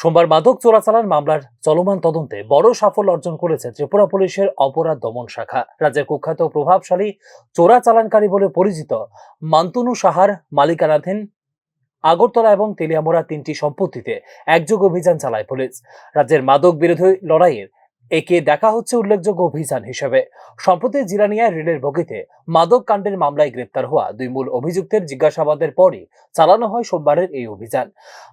সোমবার মাদক চোরাচালান মামলার চলমান তদন্তে বড় সাফল্য অর্জন করেছে ত্রিপুরা পুলিশের অপরাধ দমন শাখা। রাজ্যের কুখ্যাত প্রভাবশালী চোরাচালানকারী বলে পরিচিত মান্তুনু সাহার মালিকানাধীন আগরতলা এবং তেলিয়ামোড়া তিনটি সম্পত্তিতে একযোগ অভিযান চালায় পুলিশ। রাজ্যের মাদক বিরোধী লড়াইয়ের একে দেখা হচ্ছে উল্লেখযোগ্য অভিযান হিসেবে। সম্প্রতি জিরানিয়ায় রেলের বগিতে মাদক কাণ্ডের মামলায় গ্রেপ্তার হওয়া দুই মূল অভিযুক্তের জিজ্ঞাসাবাদের পরই চালানো হয় সোমবারের এই অভিযান।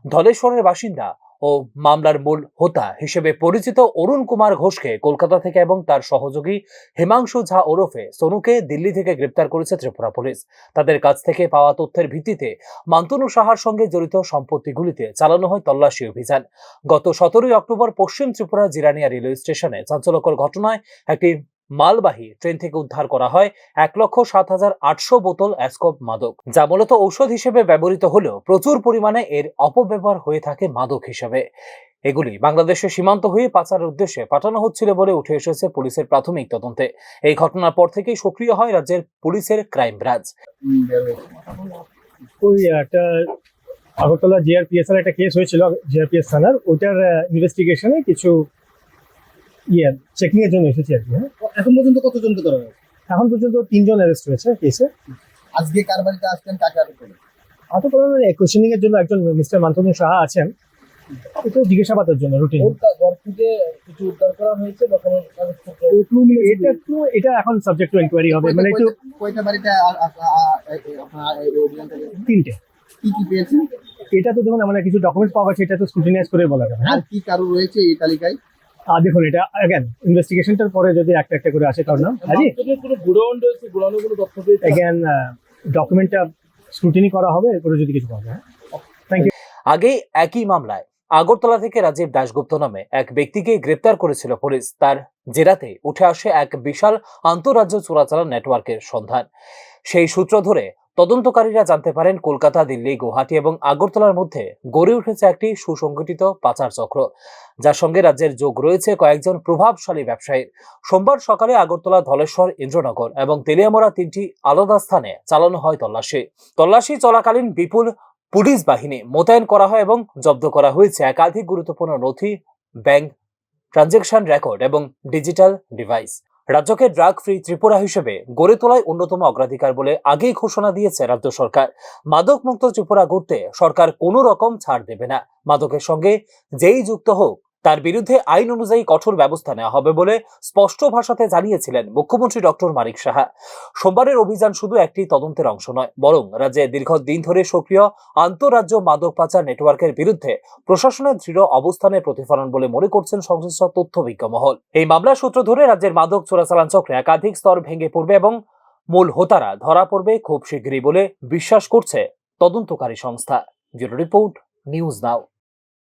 ধলেশ্বরের বাসিন্দা ও মামলার মূল হোতা হিসেবে পরিচিত অরুণ কুমার ঘোষকে কলকাতা থেকে এবং তার সহযোগী হিমাংশু ঝা ওরফে সোনুকে দিল্লি থেকে গ্রেপ্তার করেছে ত্রিপুরা পুলিশ। তাদের কাছ থেকে পাওয়া তথ্যের ভিত্তিতে মান্তনু সাহার সঙ্গে জড়িত সম্পত্তিগুলিতে চালানো হয় তল্লাশি অভিযান। গত সতেরোই অক্টোবর পশ্চিম ত্রিপুরা জিরানিয়া রেলওয়ে স্টেশনে চাঞ্চল্যকর ঘটনায় একটি মালবাহী ট্রেন থেকে উদ্ধার করা হয় এক লক্ষ সাত হাজার আটশো বোতল অ্যাসকপ মাদক, যা মূলত ঔষধ হিসেবে ব্যবহৃত হলেও প্রচুর পরিমাণে এর অপব্যবহার হয়ে থাকে মাদক হিসেবে। এগুলি বাংলাদেশের সীমান্ত হয়ে পাচারের উদ্দেশ্যে পাঠানো হচ্ছিল বলে উঠে এসেছে পুলিশের প্রাথমিক তদন্তে। এই ঘটনার পর থেকেই সক্রিয় হয় রাজ্যের পুলিশের ক্রাইম ব্রাঞ্চ। আগরতলা জিআরপিএস এর একটা কেস হয়েছিল জিআরপিএস থানার, ওইটার ইনভেস্টিগেশনে কিছু ইয়ে চেকিং এর জন্য এসেছি আর কি হ্যাঁ। এখন পর্যন্ত কতজনকে ধরা হয়েছে? এখন পর্যন্ত তিনজন অ্যারেস্ট হয়েছে কেসে আজকে কার বাড়িতে আসলেন কাকে আটক করলেন? আটক করানোর কোশ্চেনিং এর জন্য একজন মিস্টার মান্তনু সাহা আছেন। এটা জিজ্ঞাসাবাদের জন্য রুটিন ঘর থেকে কিছু উদ্ধার করা হয়েছে বা কোনো এটা একটু এটা এখন সাবজেক্ট টু ইনকোয়ারি হবে। মানে একটু কয়টা- বাড়িতে? তিনটে। কি কি পেয়েছেন? এটা তো দেখুন আমরা কিছু ডকুমেন্ট পাওয়া গেছে এটা তো স্ক্রুটিনাইজ করে বলা যাবে হ্যাঁ। আর কি কারও রয়েছে এই তালিকায়? আর দেখুন এটা অ্যাগেন ইনভেস্টিগেশনটার পরে যদি একটা একটা করে আসে কারণ হাজি? কোনো গুড়াউন রয়েছে গুড়াউনে কোনো তথ্য পেয়েছে? অ্যাগেন ডকুমেন্টটা স্ক্রুটিনি করা হবে এরপরে যদি কিছু পাওয়া যায় আগে একই মামলায় আগরতলা থেকে রাজীব দাশগুপ্ত নামে এক ব্যক্তিকে গ্রেপ্তার করেছিল পুলিশ। তার জেরাতে উঠে আসে এক বিশাল আন্তঃরাজ্য চোরাচালান নেটওয়ার্কের সন্ধান। সেই সূত্র ধরে তদন্তকারীরা জানতে পারেন, কলকাতা, দিল্লি, গুয়াহাটি এবং আগরতলার মধ্যে গড়ে উঠেছে একটি সুসংগঠিত পাচার চক্র, যার সঙ্গে রাজ্যের যোগ রয়েছে কয়েকজন প্রভাবশালী ব্যবসায়ীর সোমবার সকালে আগরতলা ধলেশ্বর, ইন্দ্রনগর এবং তেলিয়ামোড়া তিনটি আলাদা স্থানে চালানো হয় তল্লাশি। তল্লাশি চলাকালীন বিপুল পুলিশ বাহিনী মোতায়েন করা হয় এবং জব্দ করা হয়েছে একাধিক গুরুত্বপূর্ণ নথি, ব্যাংক ট্রানজেকশন রেকর্ড এবং ডিজিটাল ডিভাইস। রাজ্যকে ড্রাগ ফ্রি ত্রিপুরা হিসেবে গড়ে তোলায় অন্যতম অগ্রাধিকার বলে আগেই ঘোষণা দিয়েছে রাজ্য সরকার। মাদক মুক্ত ত্রিপুরা গড়তে সরকার কোনো রকম ছাড় দেবে না। মাদকের সঙ্গে যেই যুক্ত হোক তার বিরুদ্ধে আইন অনুযায়ী কঠোর ব্যবস্থা নেওয়া হবে বলে স্পষ্ট ভাষাতে জানিয়েছিলেন মুখ্যমন্ত্রী ডক্টর মানিক সাহা। সোমবারের অভিযান শুধু একটি তদন্তের অংশ নয়, বরং রাজ্যে দীর্ঘদিন ধরে সক্রিয় আন্তঃরাজ্য মাদক পাচার নেটওয়ার্কের বিরুদ্ধে প্রশাসনের দৃঢ় অবস্থানের প্রতিফলন বলে মনে করছেন সংশ্লিষ্ট তথ্যবিজ্ঞ মহল। এই মামলার সূত্র ধরে রাজ্যের মাদক চোরাচালান চক্রে একাধিক স্তর ভেঙে পড়বে এবং মূল হোতারা ধরা পড়বে খুব শীঘ্রই বলে বিশ্বাস করছে তদন্তকারী সংস্থা। Bureau report, news now.